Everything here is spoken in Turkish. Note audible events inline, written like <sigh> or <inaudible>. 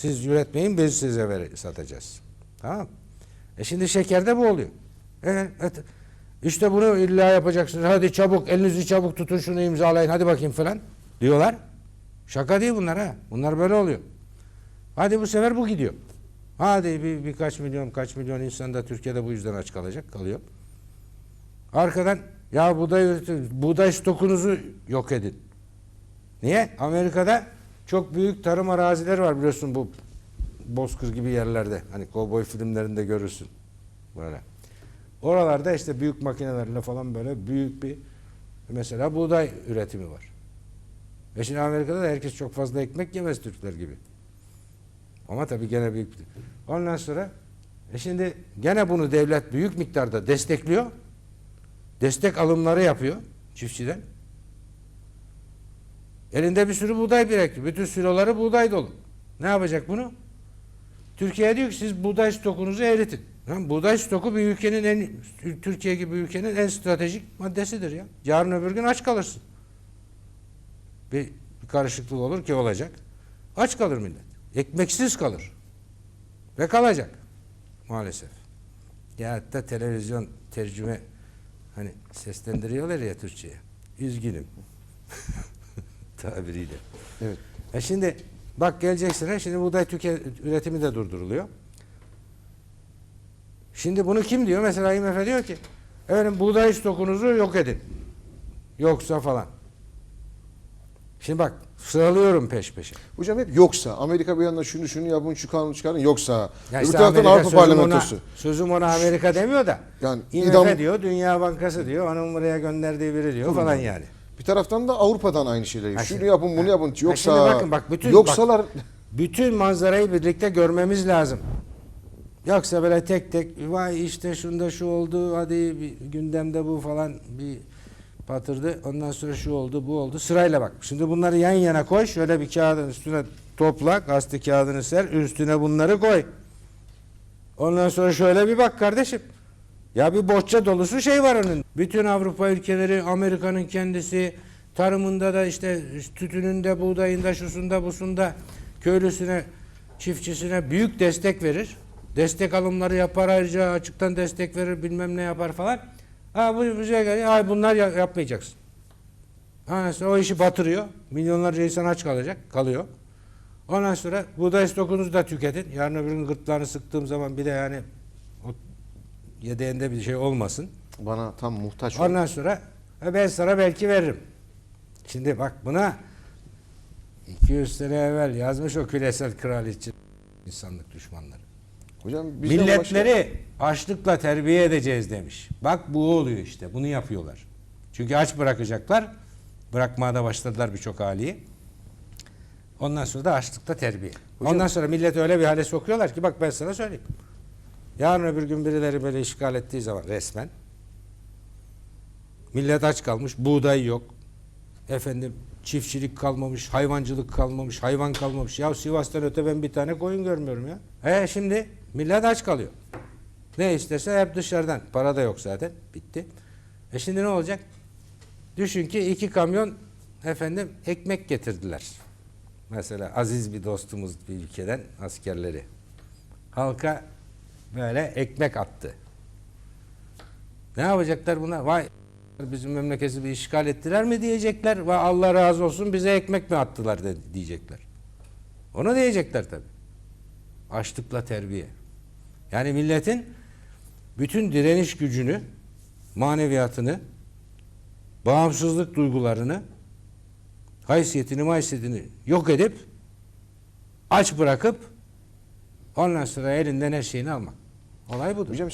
Siz üretmeyin biz size vere, satacağız. Tamam E şimdi şekerde bu oluyor. E, et, işte bunu illa yapacaksınız. Hadi çabuk elinizi çabuk tutun şunu imzalayın hadi bakayım falan diyorlar. Şaka değil bunlar ha. Bunlar böyle oluyor. Hadi bu sefer bu gidiyor. Hadi bir, birkaç milyon kaç milyon insan da Türkiye'de bu yüzden aç kalacak kalıyor. Arkadan ya buğday buğday stokunuzu yok edin. Niye? Amerika'da çok büyük tarım arazileri var biliyorsun bu bozkır gibi yerlerde. Hani kovboy filmlerinde görürsün. Böyle. Oralarda işte büyük makinelerle falan böyle büyük bir mesela buğday üretimi var. Ve şimdi Amerika'da da herkes çok fazla ekmek yemez Türkler gibi. Ama tabii gene büyük. bir- Ondan sonra e şimdi gene bunu devlet büyük miktarda destekliyor. Destek alımları yapıyor çiftçiden. Elinde bir sürü buğday birikti. Bütün siloları buğday dolu. Ne yapacak bunu? Türkiye diyor ki siz buğday stokunuzu eritin. Lan buğday stoku bir ülkenin en Türkiye gibi ülkenin en stratejik maddesidir ya. Yarın öbür gün aç kalırsın. Bir, bir karışıklık olur ki olacak. Aç kalır millet. Ekmeksiz kalır. Ve kalacak. Maalesef. Ya hatta televizyon tercüme hani seslendiriyorlar ya Türkçe'ye. Üzgünüm. <laughs> Tabiriyle. Evet. E şimdi bak geleceksin ha şimdi buğday tüke, üretimi de durduruluyor. Şimdi bunu kim diyor? Mesela IMF diyor ki efendim buğday stokunuzu yok edin. Yoksa falan. Şimdi bak sıralıyorum peş peşe. Hocam hep yoksa Amerika bir yandan şunu şunu yapın şu kanunu çıkarın yoksa. Ya Öbür işte taraftan Amerika Avrupa sözüm Parlamentosu. Ona, sözüm ona Amerika demiyor da. Yani IMF idam- diyor, Dünya Bankası diyor, onun buraya gönderdiği biri diyor falan yani. Bir taraftan da Avrupa'dan aynı şeyleri. Ha Şunu şimdi- yapın bunu yapın. Yoksa şimdi bakın bak bütün- yoksalar Bütün manzarayı birlikte görmemiz lazım. Yoksa böyle tek tek vay işte şunda şu oldu hadi bir gündemde bu falan bir patırdı. Ondan sonra şu oldu bu oldu. Sırayla bak. Şimdi bunları yan yana koy. Şöyle bir kağıdın üstüne topla. Gazete kağıdını ser. Üstüne bunları koy. Ondan sonra şöyle bir bak kardeşim. Ya bir bohça dolusu şey var onun. Bütün Avrupa ülkeleri, Amerika'nın kendisi, tarımında da işte tütününde, buğdayında, şusunda, busunda, köylüsüne, çiftçisine büyük destek verir. Destek alımları yapar ayrıca açıktan destek verir bilmem ne yapar falan. Ha bu bize geliyor. Ay bunlar ya- yapmayacaksın. Ondan o işi batırıyor. Milyonlarca insan aç kalacak. Kalıyor. Ondan sonra buğday stokunuzu da tüketin. Yarın öbür gün gırtlağını sıktığım zaman bir de yani yedeğinde bir şey olmasın. bana tam muhtaç. Ondan sonra "E ben sana belki veririm. Şimdi bak buna 200 sene evvel yazmış o küresel kraliçe insanlık düşmanları. Hocam bizden Milletleri açlıkla terbiye edeceğiz demiş. Bak bu oluyor işte. Bunu yapıyorlar. Çünkü aç bırakacaklar. Bırakmaya da başladılar birçok haliyi. Ondan sonra da açlıkla terbiye. Hocam- Ondan sonra milleti öyle bir hale sokuyorlar ki bak ben sana söyleyeyim. Yarın öbür gün birileri böyle işgal ettiği zaman resmen millet aç kalmış, buğday yok. Efendim çiftçilik kalmamış, hayvancılık kalmamış, hayvan kalmamış. Ya Sivas'tan öte ben bir tane koyun görmüyorum ya. E şimdi millet aç kalıyor. Ne istese hep dışarıdan. Para da yok zaten. Bitti. E şimdi ne olacak? Düşün ki iki kamyon efendim ekmek getirdiler. Mesela aziz bir dostumuz bir ülkeden askerleri. Halka böyle ekmek attı. Ne yapacaklar buna? Vay bizim memleketi bir işgal ettiler mi diyecekler. Ve Allah razı olsun bize ekmek mi attılar de, diyecekler. Onu diyecekler tabi. Açlıkla terbiye. Yani milletin bütün direniş gücünü, maneviyatını, bağımsızlık duygularını, haysiyetini, maysiyetini yok edip aç bırakıp ondan sonra elinden her şeyini almak. Olay budur. Hocam